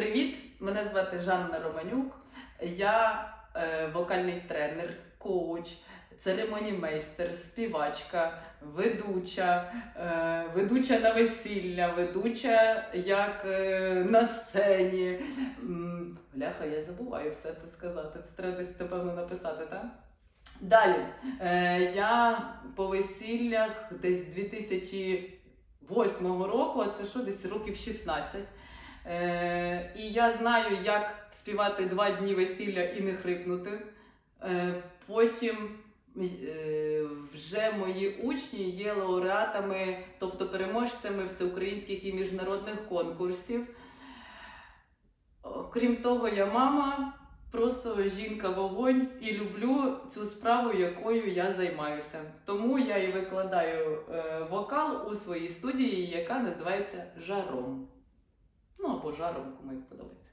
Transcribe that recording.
Привіт! Мене звати Жанна Романюк. Я е, вокальний тренер, коуч, церемонімейстер, співачка, ведуча, е, ведуча на весілля, ведуча як е, на сцені. Бляха, я забуваю все це сказати. Це треба десь, напевно, написати, так? Далі. Е, я по весіллях десь 2008 року, а це що десь років 16. Е, я знаю, як співати два дні весілля і не хрипнути. Е, потім е, вже мої учні є лауреатами, тобто переможцями всеукраїнських і міжнародних конкурсів. Крім того, я мама, просто жінка вогонь і люблю цю справу, якою я займаюся. Тому я і викладаю е, вокал у своїй студії, яка називається Жаром. Ну або жаром, кому як подобається.